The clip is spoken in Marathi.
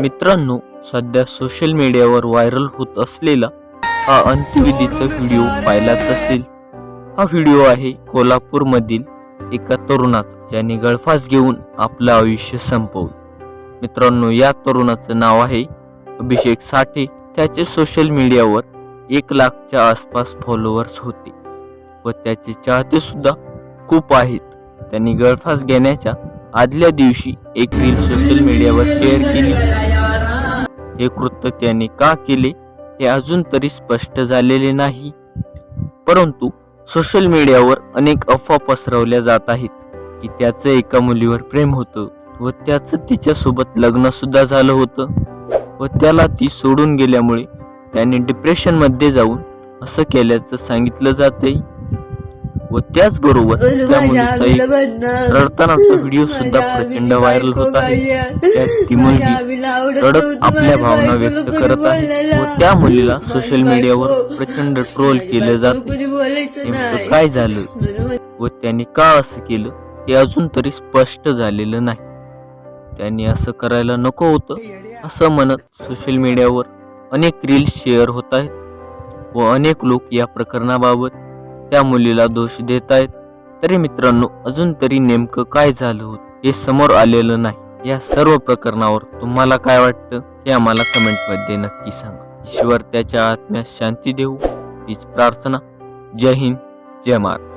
मित्रांनो सध्या सोशल मीडियावर व्हायरल होत असलेला हा अंत्यविधीचा व्हिडिओ पाहिलाच असेल. हा व्हिडिओ आहे कोल्हापूरमधील एका तरुणाचा ज्याने गळफास घेऊन आपलं आयुष्य संपवलं. मित्रांनो या तरुणाचं नाव आहे अभिषेक साठे. त्याचे सोशल मीडियावर एक लाखच्या आसपास फॉलोअर्स होते व त्याचे चाहते सुद्धा खूप आहेत. त्यांनी गळफास घेण्याच्या आदल्या दिवशी एक रील सोशल मीडियावर शेअर केली. हे कृत्य त्याने का केले हे अजून तरी स्पष्ट झालेले नाही. परंतु सोशल मीडियावर अनेक अफवा पसरवल्या जात आहेत की त्याचं एका मुलीवर प्रेम होतं व त्याचं तिच्यासोबत लग्न सुद्धा झालं होतं व त्याला ती सोडून गेल्यामुळे त्याने डिप्रेशनमध्ये जाऊन असं केल्याचं सांगितलं जातंय. व त्याचबरोबर त्या मुलीचा एक रडतानाचा व्हिडिओ सुद्धा प्रचंड व्हायरल होत आहे. त्यात ती मुलगी रडत आपल्या भावना व्यक्त करत आहे. व त्या मुलीला सोशल मीडियावर प्रचंड ट्रोल केलं जाते. नेमकं काय झालं? व त्याने का असं केलं हे अजून तरी स्पष्ट झालेलं नाही. त्यांनी असं करायला नको होतं. असं म्हणत सोशल मीडियावर अनेक रील्स शेअर होत आहेत. व अनेक लोक या प्रकरणाबाबत त्या मुलीला दोष देत आहेत तरी मित्रांनो अजून तरी नेमकं काय झालं होतं हे समोर आलेलं नाही. या सर्व प्रकरणावर तुम्हाला काय वाटतं हे आम्हाला कमेंटमध्ये नक्की सांगा. ईश्वर त्याच्या आत्म्यास शांती देऊ हीच प्रार्थना. जय हिंद. जय महाराज